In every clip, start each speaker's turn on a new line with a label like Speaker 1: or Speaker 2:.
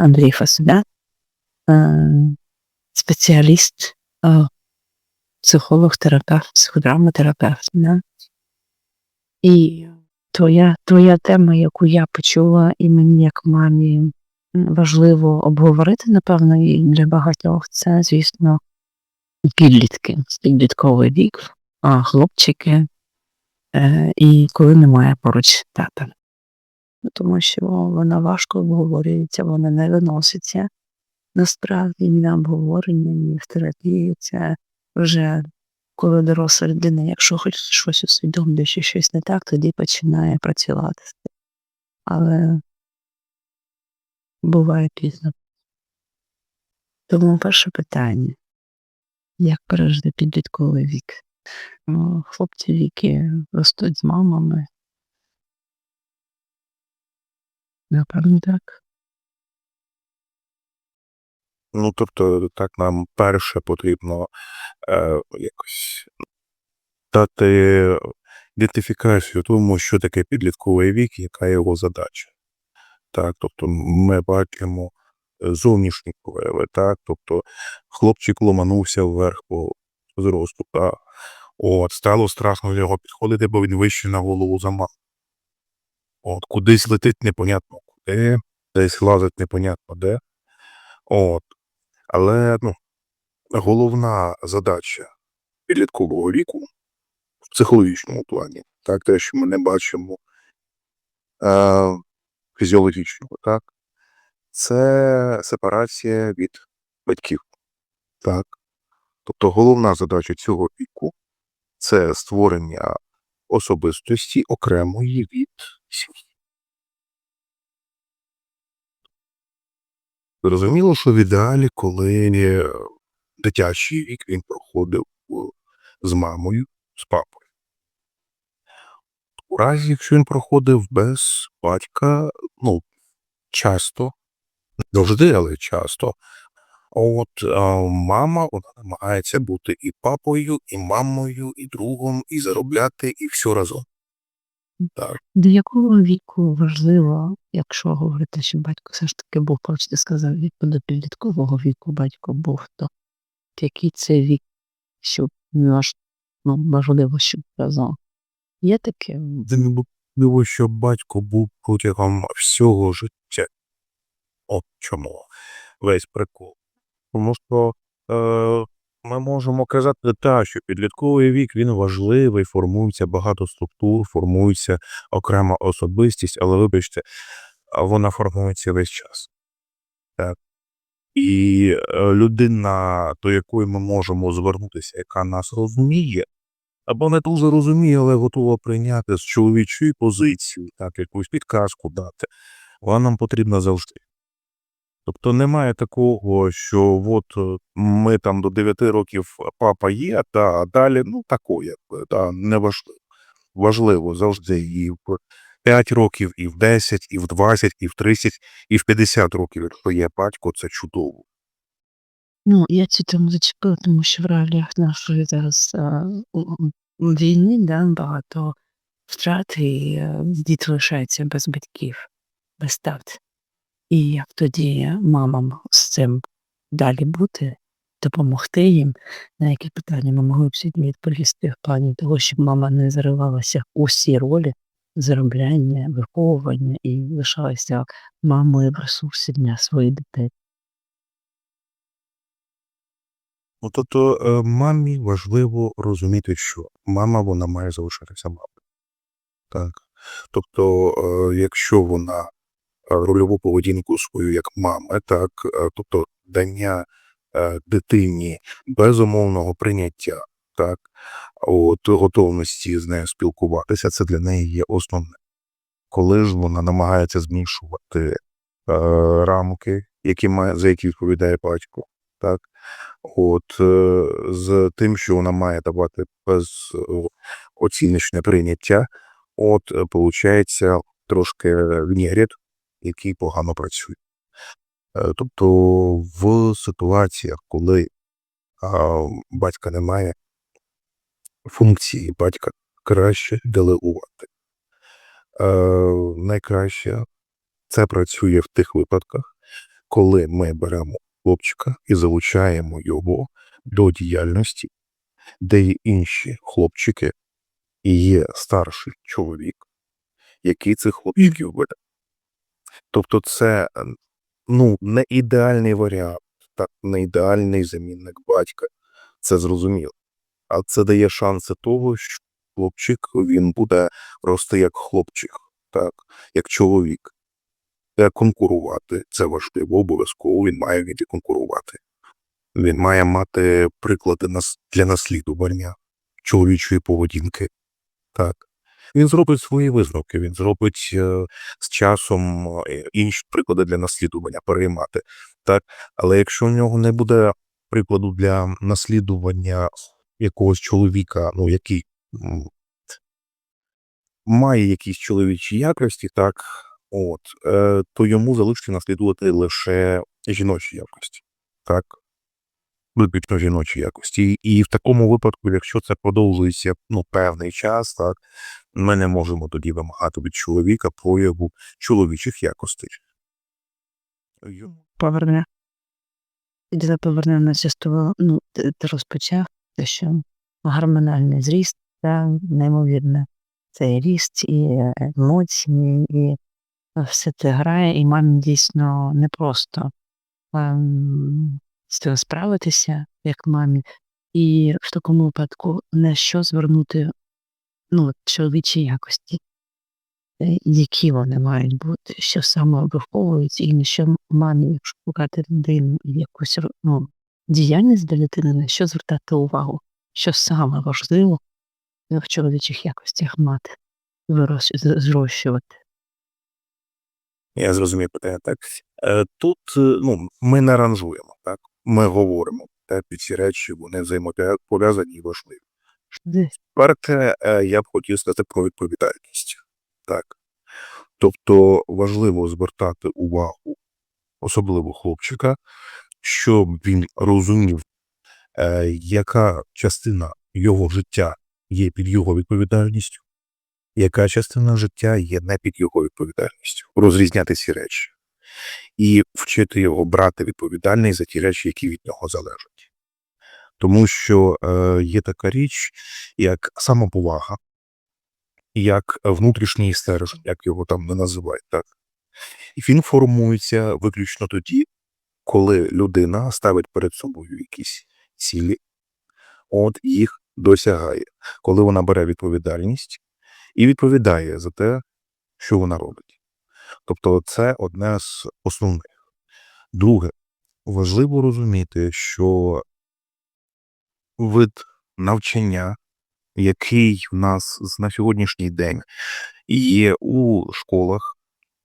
Speaker 1: Андрій Фасуля, спеціаліст, психолог, терапевт, психодраматерапевт. Да? І твоя, твоя тема, яку я почула, і мені як мамі важливо обговорити, напевно, і для багатьох, це, звісно, підлітки, підлітковий вік, а хлопчики, е, і коли немає поруч тата. Тому що вона важко обговорюється, вона не виноситься. Насправді на обговорення, ні в терапії. Це вже коли доросла людина, якщо хоч щось усвідомлює, що щось не так, тоді починає працювати. Але буває пізно. Тому перше питання: як пережити підлітковий вік? Хлопці віки ростуть з мамами. Напевно, так.
Speaker 2: Ну, тобто, так нам перше потрібно е, якось дати ідентифікацію тому, що таке підлітковий вік, яка його задача. Так, тобто ми бачимо е, зовнішні прояви, так, тобто хлопчик ломанувся вверх по зросту, так. От, стало страшно до нього підходити, бо він вищий на голову за маму. От, кудись летить непонятно куди, десь лазить непонятно де. От. Але ну, головна задача підліткового віку в психологічному плані, так, те, що ми не бачимо е, фізіологічного, так, це сепарація від батьків. Так. Тобто головна задача цього віку це створення особистості окремої від. Зрозуміло, що в ідеалі, коли е, дитячий вік він проходив е, з мамою, з папою. У разі, якщо він проходив без батька, ну, часто, не завжди, але часто, от а, мама вона намагається бути і папою, і мамою, і другом, і заробляти, і все разом. Так.
Speaker 1: До якого віку важливо, якщо говорити, що батько все ж таки був, хоч ти сказав, до підліткового віку батько був, то який це вік, щоб ну, важливо, щоб разом. Є таке?
Speaker 2: Це можливо, щоб батько був протягом всього життя. От чому весь прикол. Тому що е, ми можемо казати так, що підлітковий вік він важливий, формується багато структур, формується окрема особистість, але вибачте, вона формується весь час. Так. І е, людина, до якої ми можемо звернутися, яка нас розуміє, або не дуже розуміє, але готова прийняти з чоловічої позиції, так, якусь підказку дати, вона нам потрібна завжди. Тобто немає такого, що от е, ми там до 9 років папа є, та, а далі, ну, тако, якби, та, не важливо. Завжди і в 5 років, і в 10, і в 20, і в 30, і в 50 років, якщо є батько, це чудово.
Speaker 1: Ну, я цю тему зачепила, тому що в реаліях нашої зараз а, війни да, багато втрат, і е, діти лишаються без батьків, без тат. І як тоді мамам з цим далі бути, допомогти їм, на які питання ми могли б сьогодні відповісти в плані того, щоб мама не заривалася у всі ролі заробляння, виховування і лишалася мамою в ресурсі для своїх дітей.
Speaker 2: Ну, тобто е, мамі важливо розуміти, що мама вона має залишатися мамою. Так. Тобто, е, якщо вона рольову поведінку свою як мама, так, е, тобто дання е, дитині безумовного прийняття, так, от, готовності з нею спілкуватися, це для неї є основне. Коли ж вона намагається змішувати е, рамки, які має, за які відповідає батько, так, от, е, з тим, що вона має давати без е, оціночне прийняття, от, е, трошки вінігрет, який погано працює. Е, Тобто в ситуаціях, коли а, батька немає, функції батька краще делегувати. Е, найкраще це працює в тих випадках, коли ми беремо хлопчика і залучаємо його до діяльності, де є інші хлопчики, і є старший чоловік, який цих хлопчиків веде. Тобто, це е, ну, не ідеальний варіант, так, не ідеальний замінник батька. Це зрозуміло. А це дає шанси того, що хлопчик він буде рости як хлопчик, так, як чоловік. Е, Конкурувати це важливо, обов'язково він має вміти конкурувати. Він має мати приклади для наслідування чоловічої поведінки. Так. Він зробить свої висновки, він зробить е, з часом е, інші приклади для наслідування переймати. Так. Але якщо в нього не буде прикладу для наслідування якогось чоловіка, ну який має якісь чоловічі якості, так, от, е, то йому залишиться наслідувати лише жіночі якості. Так. Виключно жіночі якості. І в такому випадку, якщо це продовжується ну, певний час, так, ми не можемо тоді вимагати від чоловіка прояву чоловічих якостей.
Speaker 1: Поверне. Давай повернемося з того, ну, ти, розпочав що гормональний зріст та неймовірне. Це і ріст, і е, емоції, і все це грає, і мамі дійсно непросто ем, з цим справитися, як мамі. І в такому випадку на що звернути ну, чоловічі якості, Е, які вони мають бути, що саме виховують, і на що мамі шукати людину і якусь ну, діяльність для дитини, на що звертати увагу, що саме важливо в чоловічих якостях мати, зрощувати.
Speaker 2: Я зрозумів питання, так. Е, Тут е, ну, ми не ранжуємо, так. Ми говоримо, під ці речі вони взаємопов'язані і важливі. Перше, е, я б хотів сказати про відповідальність. Так. Тобто важливо звертати увагу, особливо хлопчика, щоб він розумів, е, яка частина його життя є під його відповідальністю, яка частина життя є не під його відповідальністю. Розрізняти ці речі. І вчити його брати відповідальність за ті речі, які від нього залежать. Тому що е, є така річ, як самоповага, як внутрішній стержень, як його там не називають, так. І він формується виключно тоді, коли людина ставить перед собою якісь цілі, от їх досягає, коли вона бере відповідальність і відповідає за те, що вона робить. Тобто, це одне з основних. Друге, важливо розуміти, що вид навчання, який в нас на сьогоднішній день є у школах,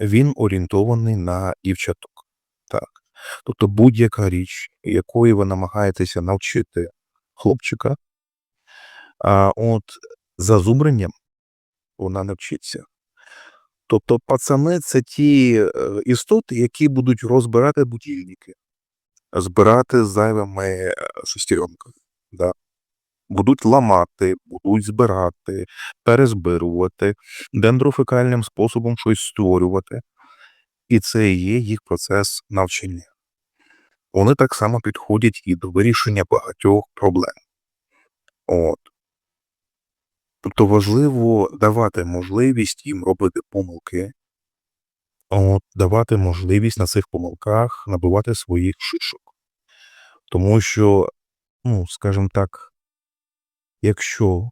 Speaker 2: він орієнтований на дівчаток. Так. Тобто будь-яка річ, якої ви намагаєтеся навчити хлопчика, а от зазубренням вона не вчиться. Тобто пацани це ті е, істоти, які будуть розбирати будильники, збирати зайвими е, шестеренками. Да. Будуть ламати, будуть збирати, перезбирувати, дендрофекальним способом щось створювати. І це і є їх процес навчання. Вони так само підходять і до вирішення багатьох проблем. От. Тобто важливо давати можливість їм робити помилки, от, давати можливість на цих помилках набивати своїх шишок. Тому що, ну, скажімо так, якщо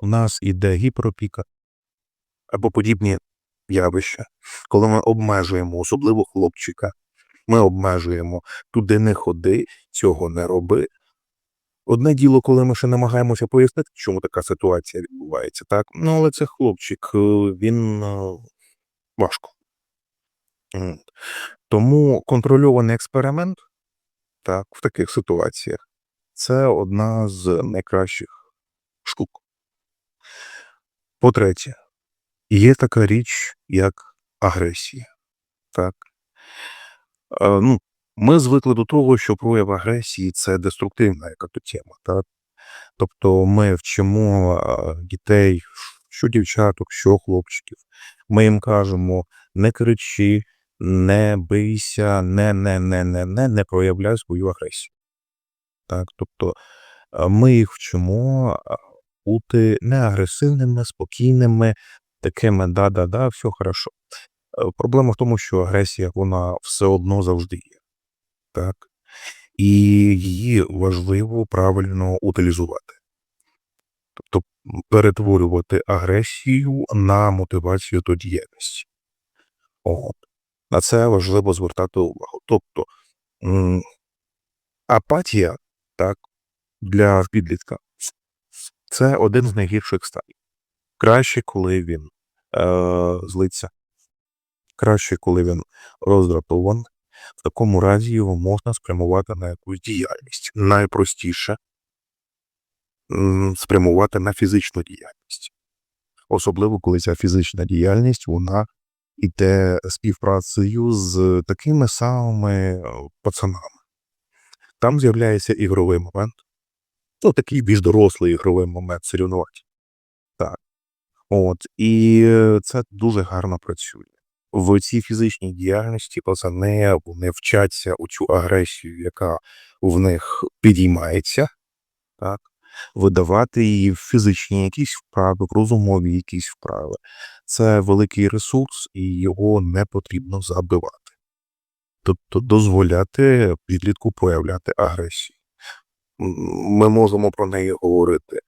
Speaker 2: у нас іде гіперопіка або подібні явища, коли ми обмежуємо, особливо хлопчика, ми обмежуємо туди не ходи, цього не роби. Одне діло, коли ми ще намагаємося пояснити, чому така ситуація відбувається, так? Ну, але це хлопчик, е, він е, важко. Тому контрольований експеримент так, в таких ситуаціях це одна з найкращих штук. По-третє, є така річ, як агресія. Так. Е, ну, ми звикли до того, що прояв агресії це деструктивна яка то тема. Так? Тобто ми вчимо дітей, що дівчаток, що хлопчиків. Ми їм кажемо: не кричи, не бийся, не, не, не, не, не, не проявляй свою агресію. Так, тобто ми їх вчимо бути не агресивними, спокійними, такими да-да-да, все хорошо. Е, Проблема в тому, що агресія вона все одно завжди є. Так? І її важливо правильно утилізувати. Тобто перетворювати агресію на мотивацію до діяльності. От. На це важливо звертати увагу. Тобто апатія так, для підлітка це один з найгірших станів. Краще, коли він е, злиться, краще, коли він роздратований. В такому разі його можна спрямувати на якусь діяльність. Найпростіше спрямувати на фізичну діяльність. Особливо, коли ця фізична діяльність вона йде співпрацею з такими самими е, пацанами. Там з'являється ігровий момент. Ну, такий більш дорослий ігровий момент соревнувати. Так. От. І е, це дуже гарно працює. В цій фізичній діяльності пацани вони вчаться у цю агресію, яка в них підіймається, так, видавати її в фізичні якісь вправи, в розумові якісь вправи. Це великий ресурс, і його не потрібно забивати. Тобто дозволяти підлітку проявляти агресію. Ми можемо про неї говорити.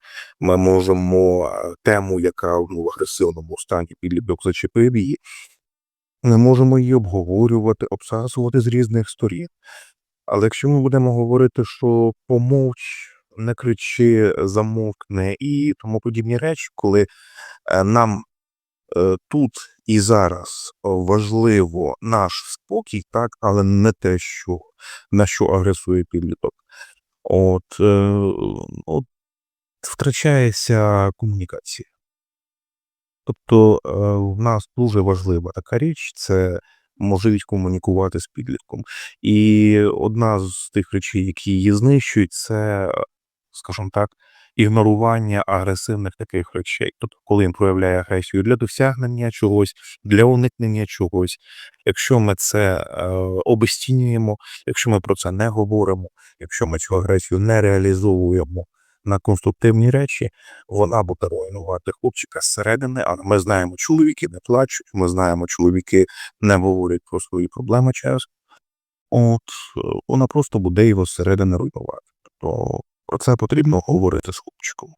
Speaker 2: Ми можемо е, тему, яка ну, в агресивному стані підліток зачепив її. Ми можемо її обговорювати, обсасувати з різних сторін. Але якщо ми будемо говорити, що помовч, не кричи, замовкни і тому подібні речі, коли е, нам е, тут і зараз важливо наш спокій, так, але не те, що на що агресує підліток. От, е, от втрачається комунікація. Тобто е, в нас дуже важлива така річ це можливість комунікувати з підлітком. І одна з тих речей, які її знищують, це, скажімо так, ігнорування агресивних таких речей. Тобто, коли він проявляє агресію для досягнення чогось, для уникнення чогось. Якщо ми це е, обесцінюємо, якщо ми про це не говоримо, якщо ми цю агресію не реалізовуємо на конструктивні речі, вона буде руйнувати хлопчика зсередини, але ми знаємо, чоловіки не плачуть, ми знаємо, чоловіки не говорять про свої проблеми через. От вона просто буде його зсередини руйнувати. Тобто про це потрібно говорити з хлопчиком.